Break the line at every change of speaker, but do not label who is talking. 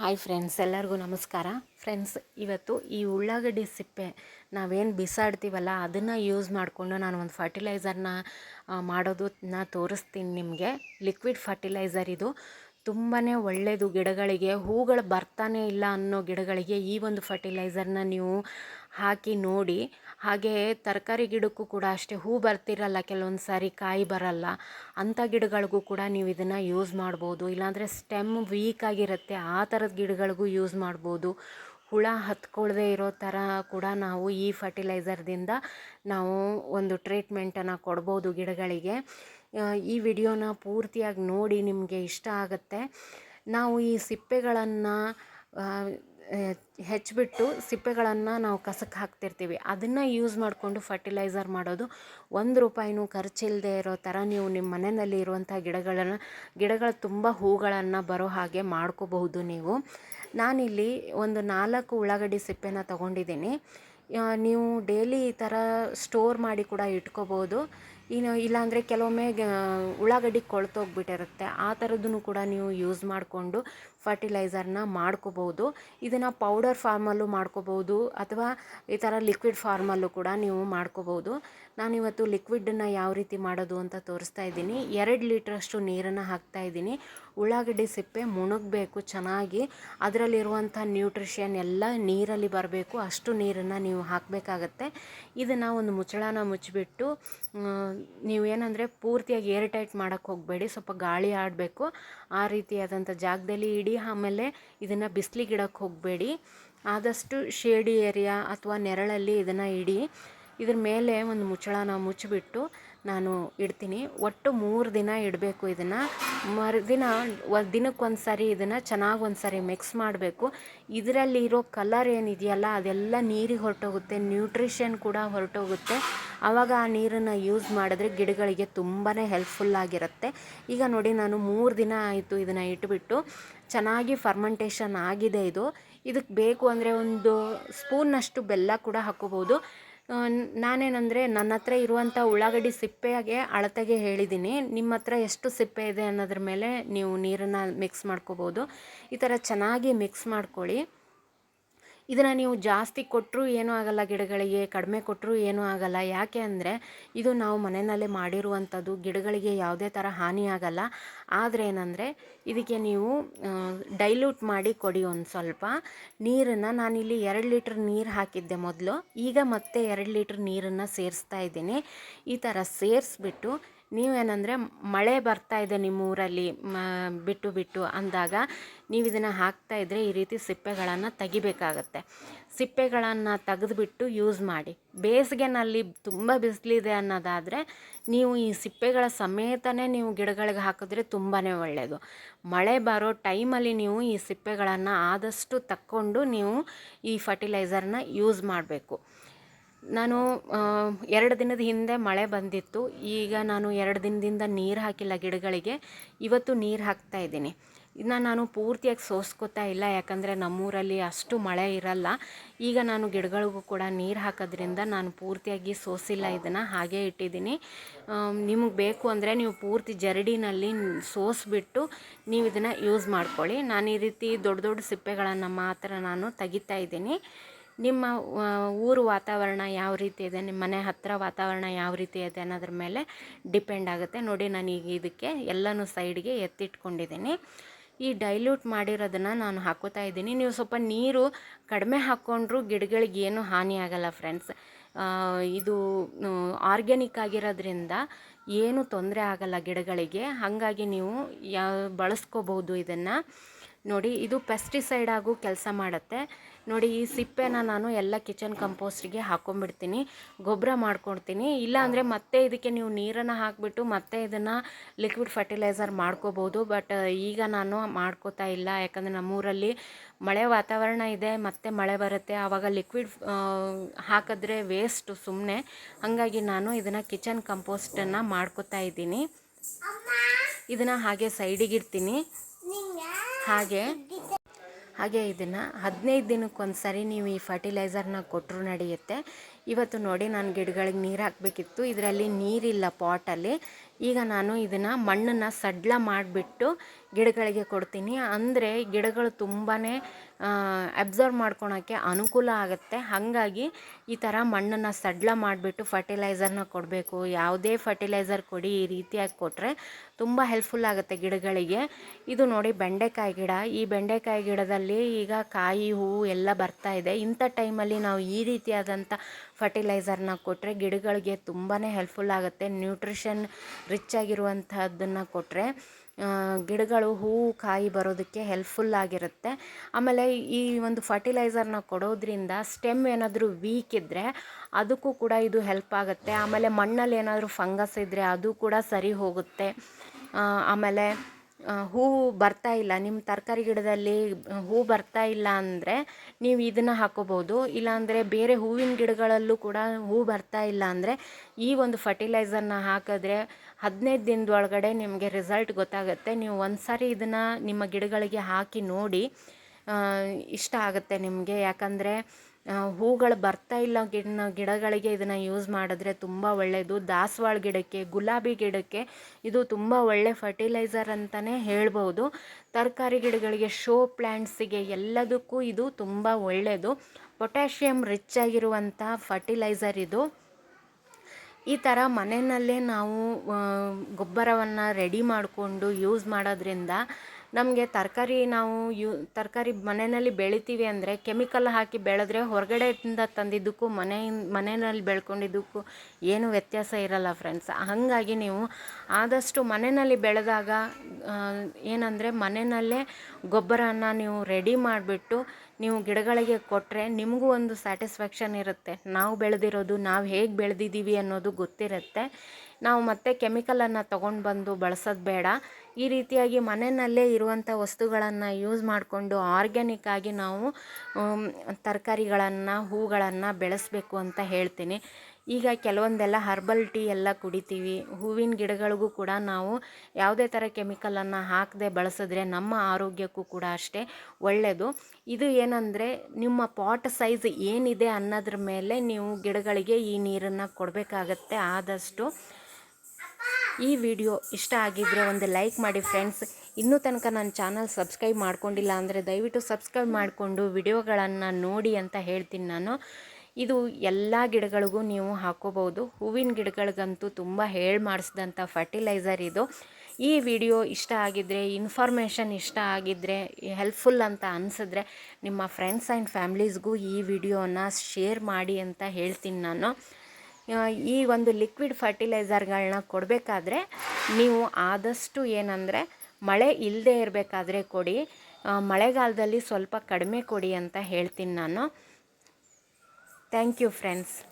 Hi friends, ಎಲ್ಲರಿಗೂ ನಮಸ್ಕಾರ. Friends, ಇವತ್ತು ಈ ಉಳ್ಳಾಗಡ್ಡಿ ಸಿಪ್ಪೆ ನಾವೇನು ಬಿಸಾಡ್ತೀವಲ್ಲ, ಅದನ್ನು ಯೂಸ್ ಮಾಡಿಕೊಂಡು ನಾನು ಒಂದು ಫರ್ಟಿಲೈಸರ್ನ ಮಾಡೋದನ್ನ ತೋರಿಸ್ತೀನಿ ನಿಮಗೆ. ಲಿಕ್ವಿಡ್ ಫರ್ಟಿಲೈಸರ್ ಇದು. ತುಂಬಾ ಒಳ್ಳೆಯದು ಗಿಡಗಳಿಗೆ. ಹೂಗಳು ಬರ್ತಾನೆ ಇಲ್ಲ ಅನ್ನೋ ಗಿಡಗಳಿಗೆ ಈ ಒಂದು ಫರ್ಟಿಲೈಸರ್ನ ನೀವು ಹಾಕಿ ನೋಡಿ. ಹಾಗೆ ತರಕಾರಿ ಗಿಡಕ್ಕೂ ಕೂಡ ಅಷ್ಟೇ ಹೂ ಬರ್ತಿರಲ್ಲ, ಕೆಲವೊಂದು ಸಾರಿ ಕಾಯಿ ಬರಲ್ಲ, ಅಂಥ ಗಿಡಗಳಿಗೂ ಕೂಡ ನೀವು ಇದನ್ನು ಯೂಸ್ ಮಾಡ್ಬೋದು. ಇಲ್ಲಾಂದರೆ ಸ್ಟೆಮ್ ವೀಕ್ ಆಗಿರುತ್ತೆ, ಆ ಥರದ ಗಿಡಗಳಿಗೂ ಯೂಸ್ ಮಾಡ್ಬೋದು. ಹುಳ ಹತ್ಕೊಳ್ಳದೆ ಇರೋ ಥರ ಕೂಡ ನಾವು ಈ ಫರ್ಟಿಲೈಸರ್ದಿಂದ ನಾವು ಒಂದು ಟ್ರೀಟ್ಮೆಂಟನ್ನು ಕೊಡ್ಬೋದು ಗಿಡಗಳಿಗೆ. ಈ ವಿಡಿಯೋನ ಪೂರ್ತಿಯಾಗಿ ನೋಡಿ ನಿಮಗೆ ಇಷ್ಟ ಆಗುತ್ತೆ. ನಾವು ಈ ಸಿಪ್ಪೆಗಳನ್ನು ಹೆಚ್ಚಿಬಿಟ್ಟು ಸಿಪ್ಪೆಗಳನ್ನು ನಾವು ಕಸಕ್ಕೆ ಹಾಕ್ತಿರ್ತೀವಿ. ಅದನ್ನು ಯೂಸ್ ಮಾಡಿಕೊಂಡು ಫರ್ಟಿಲೈಸರ್ ಮಾಡೋದು ಒಂದು ರೂಪಾಯಿನೂ ಖರ್ಚಿಲ್ಲದೆ ಇರೋ ಥರ ನೀವು ನಿಮ್ಮ ಮನೆಯಲ್ಲಿ ಇರುವಂಥ ಗಿಡಗಳನ್ನು, ಗಿಡಗಳ ತುಂಬ ಹೂಗಳನ್ನು ಬರೋ ಹಾಗೆ ಮಾಡ್ಕೋಬಹುದು ನೀವು. ನಾನಿಲ್ಲಿ ಒಂದು ನಾಲ್ಕು ಉಳ್ಳಾಗಡ್ಡಿ ಸಿಪ್ಪೆನ ತೊಗೊಂಡಿದ್ದೀನಿ. ನೀವು ಡೈಲಿ ಈ ಥರ ಸ್ಟೋರ್ ಮಾಡಿ ಕೂಡ ಇಟ್ಕೋಬೋದು ಇನ್ನು ಇಲ್ಲಾಂದರೆ ಕೆಲವೊಮ್ಮೆ ಉಳ್ಳಾಗಡ್ಡಿ ಕೊಳ್ತೋಗ್ಬಿಟ್ಟಿರುತ್ತೆ. ಆ ಥರದ್ದನ್ನು ಕೂಡ ನೀವು ಯೂಸ್ ಮಾಡಿಕೊಂಡು ಫರ್ಟಿಲೈಸರ್ನ ಮಾಡ್ಕೋಬೋದು ಇದನ್ನು ಪೌಡರ್ ಫಾರ್ಮಲ್ಲೂ ಮಾಡ್ಕೋಬೋದು ಅಥವಾ ಈ ಥರ ಲಿಕ್ವಿಡ್ ಫಾರ್ಮಲ್ಲೂ ಕೂಡ ನೀವು ಮಾಡ್ಕೋಬೋದು ನಾನಿವತ್ತು ಲಿಕ್ವಿಡನ್ನು ಯಾವ ರೀತಿ ಮಾಡೋದು ಅಂತ ತೋರಿಸ್ತಾ ಇದ್ದೀನಿ. ಎರಡು ಲೀಟ್ರಷ್ಟು ನೀರನ್ನು ಹಾಕ್ತಾ ಇದ್ದೀನಿ. ಉಳ್ಳಾಗಡ್ಡಿ ಸಿಪ್ಪೆ ಮುಣಗಬೇಕು ಚೆನ್ನಾಗಿ. ಅದರಲ್ಲಿರುವಂಥ ನ್ಯೂಟ್ರಿಷನ್ ಎಲ್ಲ ನೀರಲ್ಲಿ ಬರಬೇಕು. ಅಷ್ಟು ನೀರನ್ನು ನೀವು ಹಾಕಬೇಕಾಗತ್ತೆ. ಇದನ್ನು ಒಂದು ಮುಚ್ಚಳನ ಮುಚ್ಚಿಬಿಟ್ಟು ನೀವು ಏನಂದರೆ ಪೂರ್ತಿಯಾಗಿ ಏರ್ಟೈಟ್ ಮಾಡೋಕ್ಕೆ ಹೋಗಬೇಡಿ. ಸ್ವಲ್ಪ ಗಾಳಿ ಆಡಬೇಕು. ಆ ರೀತಿಯಾದಂಥ ಜಾಗದಲ್ಲಿ ಇಡಿ ಆಮೇಲೆ ಇದನ್ನು ಬಿಸಿಲಿಗಿಡಕ್ಕೆ ಹೋಗಬೇಡಿ. ಆದಷ್ಟು ಶೇಡಿ ಏರಿಯಾ ಅಥವಾ ನೆರಳಲ್ಲಿ ಇದನ್ನು ಇಡಿ. ಇದ್ರ ಮೇಲೆ ಒಂದು ಮುಚ್ಚಳನ ಮುಚ್ಚಿಬಿಟ್ಟು ನಾನು ಇಡ್ತೀನಿ. ಒಟ್ಟು ಮೂರು ದಿನ ಇಡಬೇಕು ಇದನ್ನು. ಮರುದಿನ ದಿನಕ್ಕೆ ಒಂದು ಸಾರಿ ಇದನ್ನು ಚೆನ್ನಾಗಿ ಒಂದು ಸಾರಿ ಮಿಕ್ಸ್ ಮಾಡಬೇಕು. ಇದರಲ್ಲಿರೋ ಕಲರ್ ಏನಿದೆಯಲ್ಲ, ಅದೆಲ್ಲ ನೀರಿಗೆ ಹೊರಟೋಗುತ್ತೆ. ನ್ಯೂಟ್ರಿಷನ್ ಕೂಡ ಹೊರಟೋಗುತ್ತೆ. ಆವಾಗ ಆ ನೀರನ್ನು ಯೂಸ್ ಮಾಡಿದ್ರೆ ಗಿಡಗಳಿಗೆ ತುಂಬಾ ಹೆಲ್ಪ್ಫುಲ್ಲಾಗಿರುತ್ತೆ ಈಗ ನೋಡಿ ನಾನು ಮೂರು ದಿನ ಆಯಿತು ಇದನ್ನು ಇಟ್ಬಿಟ್ಟು. ಚೆನ್ನಾಗಿ ಫರ್ಮೆಂಟೇಷನ್ ಆಗಿದೆ ಇದು. ಇದಕ್ಕೆ ಬೇಕು ಅಂದರೆ ಒಂದು ಸ್ಪೂನ್ನಷ್ಟು ಬೆಲ್ಲ ಕೂಡ ಹಾಕ್ಕೋಬೋದು ನಾನೇನಂದರೆ ನನ್ನ ಹತ್ರ ಇರುವಂಥ ಉಳ್ಳಾಗಡ್ಡಿ ಸಿಪ್ಪೆಗೆ ಅಳತೆಗೆ ಹೇಳಿದ್ದೀನಿ. ನಿಮ್ಮ ಹತ್ರ ಎಷ್ಟು ಸಿಪ್ಪೆ ಇದೆ ಅನ್ನೋದ್ರ ಮೇಲೆ ನೀವು ನೀರನ್ನು ಮಿಕ್ಸ್ ಮಾಡ್ಕೋಬೋದು. ಈ ಥರ ಚೆನ್ನಾಗಿ ಮಿಕ್ಸ್ ಮಾಡ್ಕೊಳ್ಳಿ. ಇದನ್ನು ನೀವು ಜಾಸ್ತಿ ಕೊಟ್ಟರೂ ಏನೂ ಆಗಲ್ಲ ಗಿಡಗಳಿಗೆ, ಕಡಿಮೆ ಕೊಟ್ಟರೂ ಏನೂ ಆಗಲ್ಲ. ಯಾಕೆ ಅಂದರೆ ಇದು ನಾವು ಮನೆಯಲ್ಲೇ ಮಾಡಿರುವಂಥದ್ದು ಗಿಡಗಳಿಗೆ ಯಾವುದೇ ಥರ ಹಾನಿ ಆಗಲ್ಲ. ಆದರೆ ಏನಂದರೆ ಇದಕ್ಕೆ ನೀವು ಡೈಲ್ಯೂಟ್ ಮಾಡಿ ಕೊಡಿ ಒಂದು ಸ್ವಲ್ಪ. ನೀರನ್ನು ನಾನಿಲ್ಲಿ ಎರಡು ಲೀಟ್ರ್ ನೀರು ಹಾಕಿದ್ದೆ ಮೊದಲು. ಈಗ ಮತ್ತೆ ಎರಡು ಲೀಟ್ರ್ ನೀರನ್ನು ಸೇರಿಸ್ತಾ ಇದ್ದೀನಿ. ಈ ಥರ ಸೇರಿಸ್ಬಿಟ್ಟು ನೀವೇನಂದರೆ ಮಳೆ ಬರ್ತಾ ಇದೆ ನಿಮ್ಮ ಊರಲ್ಲಿ ಬಿಟ್ಟು ಬಿಟ್ಟು ಅಂದಾಗ ನೀವು ಇದನ್ನು ಇದ್ದರೆ ಈ ರೀತಿ ಸಿಪ್ಪೆಗಳನ್ನು ತೆಗಿಬೇಕಾಗತ್ತೆ. ಸಿಪ್ಪೆಗಳನ್ನು ತೆಗೆದುಬಿಟ್ಟು ಯೂಸ್ ಮಾಡಿ. ಬೇಸಿಗೆನಲ್ಲಿ ತುಂಬ ಬಿಸಿಲಿದೆ ಅನ್ನೋದಾದರೆ ನೀವು ಈ ಸಿಪ್ಪೆಗಳ ಸಮೇತನೇ ನೀವು ಗಿಡಗಳಿಗೆ ಹಾಕಿದ್ರೆ ತುಂಬಾ ಒಳ್ಳೆಯದು ಮಳೆ ಬರೋ ಟೈಮಲ್ಲಿ ನೀವು ಈ ಸಿಪ್ಪೆಗಳನ್ನು ಆದಷ್ಟು ತಕ್ಕೊಂಡು ನೀವು ಈ ಫರ್ಟಿಲೈಸರ್ನ ಯೂಸ್ ಮಾಡಬೇಕು. ನಾನು ಎರಡು ದಿನದ ಹಿಂದೆ ಮಳೆ ಬಂದಿತ್ತು. ಈಗ ನಾನು ಎರಡು ದಿನದಿಂದ ನೀರು ಹಾಕಿಲ್ಲ ಗಿಡಗಳಿಗೆ. ಇವತ್ತು ನೀರು ಹಾಕ್ತಾ ಇದ್ದೀನಿ. ಇದನ್ನ ನಾನು ಪೂರ್ತಿಯಾಗಿ ಸೋಸ್ಕೋತಾ ಇಲ್ಲ, ಯಾಕಂದರೆ ನಮ್ಮೂರಲ್ಲಿ ಅಷ್ಟು ಮಳೆ ಇರಲ್ಲ. ಈಗ ನಾನು ಗಿಡಗಳಿಗೂ ಕೂಡ ನೀರು ಹಾಕೋದ್ರಿಂದ ನಾನು ಪೂರ್ತಿಯಾಗಿ ಸೋಸಿಲ್ಲ ಇದನ್ನು, ಹಾಗೇ ಇಟ್ಟಿದ್ದೀನಿ. ನಿಮಗೆ ಬೇಕು ಅಂದರೆ ನೀವು ಪೂರ್ತಿ ಜರಡಿನಲ್ಲಿ ಸೋಸಿಬಿಟ್ಟು ನೀವು ಇದನ್ನು ಯೂಸ್ ಮಾಡ್ಕೊಳ್ಳಿ. ನಾನು ಈ ರೀತಿ ದೊಡ್ಡ ದೊಡ್ಡ ಸಿಪ್ಪೆಗಳನ್ನು ಮಾತ್ರ ನಾನು ತೆಗಿತಾ ಇದ್ದೀನಿ. ನಿಮ್ಮ ಊರು ವಾತಾವರಣ ಯಾವ ರೀತಿ ಇದೆ? ನಿಮ್ಮ ಮನೆ ಹತ್ತಿರ ವಾತಾವರಣ ಯಾವ ರೀತಿ ಇದೆ ಅನ್ನೋದ್ರ ಮೇಲೆ ಡಿಪೆಂಡ್ ಆಗುತ್ತೆ. ನೋಡಿ, ನಾನು ಈಗ ಇದಕ್ಕೆ ಎಲ್ಲನೂ ಸೈಡ್ಗೆ ಎತ್ತಿಟ್ಕೊಂಡಿದ್ದೀನಿ. ಈ ಡೈಲ್ಯೂಟ್ ಮಾಡಿರೋದನ್ನು ನಾನು ಹಾಕೋತಾ ಇದ್ದೀನಿ. ನೀವು ಸ್ವಲ್ಪ ನೀರು ಕಡಿಮೆ ಹಾಕ್ಕೊಂಡ್ರೂ ಗಿಡಗಳಿಗೆ ಏನು ಹಾನಿ ಆಗಲ್ಲ ಫ್ರೆಂಡ್ಸ್ ಇದು ಆರ್ಗ್ಯಾನಿಕ್ ಆಗಿರೋದ್ರಿಂದ ಏನು ತೊಂದರೆ ಆಗಲ್ಲ ಗಿಡಗಳಿಗೆ. ಹಾಗಾಗಿ ನೀವು ಯಾವ ಬಳಸ್ಕೋಬೋದು ಇದನ್ನು. ನೋಡಿ, ಇದು ಪೆಸ್ಟಿಸೈಡ್ ಆಗು ಕೆಲಸ ಮಾಡುತ್ತೆ. ನೋಡಿ ಈ ಸಿಪ್ಪೆನ ನಾನು ಎಲ್ಲ ಕಿಚನ್ ಕಂಪೋಸ್ಟಿಗೆ ಹಾಕೊಂಡ್ಬಿಡ್ತೀನಿ ಗೊಬ್ಬರ ಮಾಡ್ಕೊಳ್ತೀನಿ ಇಲ್ಲಾಂದರೆ ಮತ್ತೆ ಇದಕ್ಕೆ ನೀವು ನೀರನ್ನು ಹಾಕಿಬಿಟ್ಟು ಮತ್ತೆ ಇದನ್ನು ಲಿಕ್ವಿಡ್ ಫರ್ಟಿಲೈಸರ್ ಮಾಡ್ಕೋಬೋದು. ಬಟ್ ಈಗ ನಾನು ಮಾಡ್ಕೋತಾ ಇಲ್ಲ. ಯಾಕಂದರೆ ನಮ್ಮೂರಲ್ಲಿ ಮಳೆ ವಾತಾವರಣ ಇದೆ ಮತ್ತೆ ಮಳೆ ಬರುತ್ತೆ. ಆವಾಗ ಲಿಕ್ವಿಡ್ ಹಾಕಿದ್ರೆ ವೇಸ್ಟು ಸುಮ್ಮನೆ ಹಾಗಾಗಿ ನಾನು ಇದನ್ನು ಕಿಚನ್ ಕಂಪೋಸ್ಟನ್ನು ಮಾಡ್ಕೋತಾ ಇದ್ದೀನಿ. ಇದನ್ನು ಹಾಗೆ ಸೈಡಿಗಿಡ್ತೀನಿ. ಹಾಗೆ ಹಾಗೆ ಇದನ್ನು ಹದಿನೈದು ದಿನಕ್ಕೊಂದು ಸರಿ ನೀವು ಈ ಫರ್ಟಿಲೈಸರ್ನ ಕೊಟ್ಟರು ನಡೆಯುತ್ತೆ. ಇವತ್ತು ನೋಡಿ ನಾನು ಗಿಡಗಳಿಗೆ ನೀರು ಹಾಕಬೇಕಿತ್ತು. ಇದರಲ್ಲಿ ನೀರಿಲ್ಲ ಪಾಟಲ್ಲಿ ಈಗ ನಾನು ಇದನ್ನು ಮಣ್ಣನ್ನು ಸಡ್ಲ ಮಾಡಿಬಿಟ್ಟು ಗಿಡಗಳಿಗೆ ಕೊಡ್ತೀನಿ. ಅಂದರೆ ಗಿಡಗಳು ತುಂಬಾ ಅಬ್ಸರ್ವ್ ಮಾಡ್ಕೊಳಕ್ಕೆ ಅನುಕೂಲ ಆಗುತ್ತೆ. ಹಾಗಾಗಿ ಈ ಥರ ಮಣ್ಣನ್ನು ಸಡ್ಲ ಮಾಡಿಬಿಟ್ಟು ಫರ್ಟಿಲೈಸರ್ನ ಕೊಡಬೇಕು. ಯಾವುದೇ ಫರ್ಟಿಲೈಸರ್ ಕೊಡಿ ಈ ರೀತಿಯಾಗಿ ಕೊಟ್ಟರೆ ತುಂಬ ಹೆಲ್ಪ್ಫುಲ್ ಆಗುತ್ತೆ ಗಿಡಗಳಿಗೆ. ಇದು ನೋಡಿ ಬೆಂಡೆಕಾಯಿ ಗಿಡ. ಈ ಬೆಂಡೆಕಾಯಿ ಗಿಡದಲ್ಲಿ ಈಗ ಕಾಯಿ, ಹೂವು ಎಲ್ಲ ಬರ್ತಾ ಇದೆ. ಇಂಥ ಟೈಮಲ್ಲಿ ನಾವು ಈ ರೀತಿಯಾದಂಥ ಫರ್ಟಿಲೈಸರ್ನ ಕೊಟ್ಟರೆ ಗಿಡಗಳಿಗೆ ತುಂಬಾ ಹೆಲ್ಪ್ಫುಲ್ ಆಗುತ್ತೆ. ನ್ಯೂಟ್ರಿಷನ್ ರಿಚ್ ಆಗಿರುವಂಥದ್ದನ್ನು ಕೊಟ್ಟರೆ ಗಿಡಗಳು ಹೂವು ಕಾಯಿ ಬರೋದಕ್ಕೆ ಹೆಲ್ಪ್ಫುಲ್ ಆಗಿರುತ್ತೆ. ಆಮೇಲೆ ಈ ಒಂದು ಫರ್ಟಿಲೈಸರ್ನ ಕೊಡೋದ್ರಿಂದ ಸ್ಟೆಮ್ ಏನಾದರೂ ವೀಕ್ ಇದ್ದರೆ ಅದಕ್ಕೂ ಕೂಡ ಇದು ಹೆಲ್ಪ್ ಆಗುತ್ತೆ. ಆಮೇಲೆ ಮಣ್ಣಲ್ಲಿ ಏನಾದರೂ ಫಂಗಸ್ ಇದ್ದರೆ ಅದು ಕೂಡ ಸರಿ ಹೋಗುತ್ತೆ. ಆಮೇಲೆ ಹೂವು ಬರ್ತಾ ಇಲ್ಲ. ನಿಮ್ಮ ತರಕಾರಿ ಗಿಡದಲ್ಲಿ ಹೂ ಬರ್ತಾ ಇಲ್ಲ ಅಂದರೆ ನೀವು ಇದನ್ನು ಹಾಕೋಬೋದು ಇಲ್ಲಾಂದರೆ ಬೇರೆ ಹೂವಿನ ಗಿಡಗಳಲ್ಲೂ ಕೂಡ ಹೂ ಬರ್ತಾ ಇಲ್ಲ ಅಂದರೆ ಈ ಒಂದು ಫರ್ಟಿಲೈಸರ್ನ ಹಾಕಿದ್ರೆ ಹದಿನೈದು ದಿನದೊಳಗಡೆ ನಿಮಗೆ ರಿಸಲ್ಟ್ ಗೊತ್ತಾಗುತ್ತೆ. ನೀವು ಒಂದು ಸಾರಿ ಇದನ್ನು ನಿಮ್ಮ ಗಿಡಗಳಿಗೆ ಹಾಕಿ ನೋಡಿ ಇಷ್ಟ ಆಗುತ್ತೆ ನಿಮಗೆ. ಯಾಕಂದರೆ ಹೂಗಳು ಬರ್ತಾ ಇಲ್ಲ ಗಿಡ ಗಿಡಗಳಿಗೆ ಇದನ್ನು ಯೂಸ್ ಮಾಡಿದ್ರೆ ತುಂಬ ಒಳ್ಳೆಯದು ದಾಸವಾಳ ಗಿಡಕ್ಕೆ, ಗುಲಾಬಿ ಗಿಡಕ್ಕೆ ಇದು ತುಂಬ ಒಳ್ಳೆ ಫರ್ಟಿಲೈಸರ್ ಅಂತಲೇ ಹೇಳ್ಬೋದು. ತರಕಾರಿ ಗಿಡಗಳಿಗೆ ಶೋ ಪ್ಲ್ಯಾಂಟ್ಸಿಗೆ ಎಲ್ಲದಕ್ಕೂ ಇದು ತುಂಬ ಒಳ್ಳೆಯದು ಪೊಟ್ಯಾಷಿಯಂ ರಿಚ್ ಆಗಿರುವಂಥ ಫರ್ಟಿಲೈಸರ್ ಇದು. ಈ ಥರ ಮನೆಯಲ್ಲೇ ನಾವು ಗೊಬ್ಬರವನ್ನು ರೆಡಿ ಮಾಡಿಕೊಂಡು ಯೂಸ್ ಮಾಡೋದ್ರಿಂದ ನಮಗೆ ತರಕಾರಿ ನಾವು ಯು, ತರಕಾರಿ ಮನೆಯಲ್ಲಿ ಬೆಳಿತೀವಿ ಅಂದರೆ ಕೆಮಿಕಲ್ ಹಾಕಿ ಬೆಳೆದ್ರೆ ಹೊರಗಡೆಯಿಂದ ತಂದಿದ್ದಕ್ಕೂ ಮನೆಯಿಂದ, ಮನೆಯಲ್ಲಿ ಬೆಳ್ಕೊಂಡಿದ್ದಕ್ಕೂ ಏನು ವ್ಯತ್ಯಾಸ ಇರಲ್ಲ ಫ್ರೆಂಡ್ಸ್ ಹಾಗಾಗಿ ನೀವು ಆದಷ್ಟು ಮನೆಯಲ್ಲಿ ಬೆಳೆದಾಗ ಏನಂದರೆ ಮನೆಯಲ್ಲೇ ಗೊಬ್ಬರನ ನೀವು ರೆಡಿ ಮಾಡಿಬಿಟ್ಟು ನೀವು ಗಿಡಗಳಿಗೆ ಕೊಟ್ಟರೆ ನಿಮಗೂ ಒಂದು ಸ್ಯಾಟಿಸ್ಫ್ಯಾಕ್ಷನ್ ಇರುತ್ತೆ. ನಾವು ಬೆಳೆದಿರೋದು, ನಾವು ಹೇಗೆ ಬೆಳೆದಿದ್ದೀವಿ ಅನ್ನೋದು ಗೊತ್ತಿರುತ್ತೆ. ನಾವು ಮತ್ತೆ ಕೆಮಿಕಲನ್ನು ತೊಗೊಂಡು ಬಂದು ಬಳಸೋದು ಬೇಡ. ಈ ರೀತಿಯಾಗಿ ಮನೆಯಲ್ಲೇ ಇರುವಂಥ ವಸ್ತುಗಳನ್ನು ಯೂಸ್ ಮಾಡಿಕೊಂಡು ಆರ್ಗ್ಯಾನಿಕ್ ಆಗಿ ನಾವು ತರಕಾರಿಗಳನ್ನು, ಹೂಗಳನ್ನು ಬೆಳೆಸಬೇಕು ಅಂತ ಹೇಳ್ತೀನಿ. ಈಗ ಕೆಲವೊಂದೆಲ್ಲ ಹರ್ಬಲ್ ಟೀ ಎಲ್ಲ ಕುಡಿತೀವಿ. ಹೂವಿನ ಗಿಡಗಳಿಗೂ ಕೂಡ ನಾವು ಯಾವುದೇ ಥರ ಕೆಮಿಕಲನ್ನು ಹಾಕದೆ ಬಳಸಿದ್ರೆ ನಮ್ಮ ಆರೋಗ್ಯಕ್ಕೂ ಕೂಡ ಅಷ್ಟೇ ಒಳ್ಳೆಯದು ಇದು ಏನಂದರೆ ನಿಮ್ಮ ಪಾಟ್ ಸೈಜ್ ಏನಿದೆ ಅನ್ನೋದ್ರ ಮೇಲೆ ನೀವು ಗಿಡಗಳಿಗೆ ಈ ನೀರನ್ನು ಕೊಡಬೇಕಾಗತ್ತೆ ಆದಷ್ಟು. ಈ ವಿಡಿಯೋ ಇಷ್ಟ ಆಗಿದ್ದರೆ ಒಂದು ಲೈಕ್ ಮಾಡಿ ಫ್ರೆಂಡ್ಸ್ ಇನ್ನೂ ತನಕ ನನ್ನ ಚಾನಲ್ ಸಬ್ಸ್ಕ್ರೈಬ್ ಮಾಡ್ಕೊಂಡಿಲ್ಲ ಅಂದರೆ ದಯವಿಟ್ಟು ಸಬ್ಸ್ಕ್ರೈಬ್ ಮಾಡಿಕೊಂಡು ವಿಡಿಯೋಗಳನ್ನು ನೋಡಿ ಅಂತ ಹೇಳ್ತೀನಿ ನಾನು. ಇದು ಎಲ್ಲ ಗಿಡಗಳಿಗೂ ನೀವು ಹಾಕೋಬಹುದು. ಹೂವಿನ ಗಿಡಗಳಿಗಂತೂ ತುಂಬ ಹೇಳಿ ಮಾಡಿಸಿದಂಥ ಫರ್ಟಿಲೈಸರ್ ಇದು. ಈ ವಿಡಿಯೋ ಇಷ್ಟ ಆಗಿದ್ದರೆ ಇನ್ಫಾರ್ಮೇಷನ್ ಇಷ್ಟ ಆಗಿದ್ದರೆ ಹೆಲ್ಪ್ಫುಲ್ ಅಂತ ಅನಿಸಿದ್ರೆ ನಿಮ್ಮ ಫ್ರೆಂಡ್ಸ್ ಆ್ಯಂಡ್ ಫ್ಯಾಮ್ಲೀಸ್ಗೂ ಈ ವಿಡಿಯೋನ ಶೇರ್ ಮಾಡಿ ಅಂತ ಹೇಳ್ತೀನಿ ನಾನು. ಈ ಒಂದು ಲಿಕ್ವಿಡ್ ಫರ್ಟಿಲೈಸರ್ಗಳನ್ನ ಕೊಡಬೇಕಾದ್ರೆ ನೀವು ಆದಷ್ಟು ಏನಂದರೆ ಮಳೆ ಇಲ್ಲದೆ ಇರಬೇಕಾದ್ರೆ ಕೊಡಿ. ಮಳೆಗಾಲದಲ್ಲಿ ಸ್ವಲ್ಪ ಕಡಿಮೆ ಕೊಡಿ ಅಂತ ಹೇಳ್ತೀನಿ ನಾನು. Thank you, friends.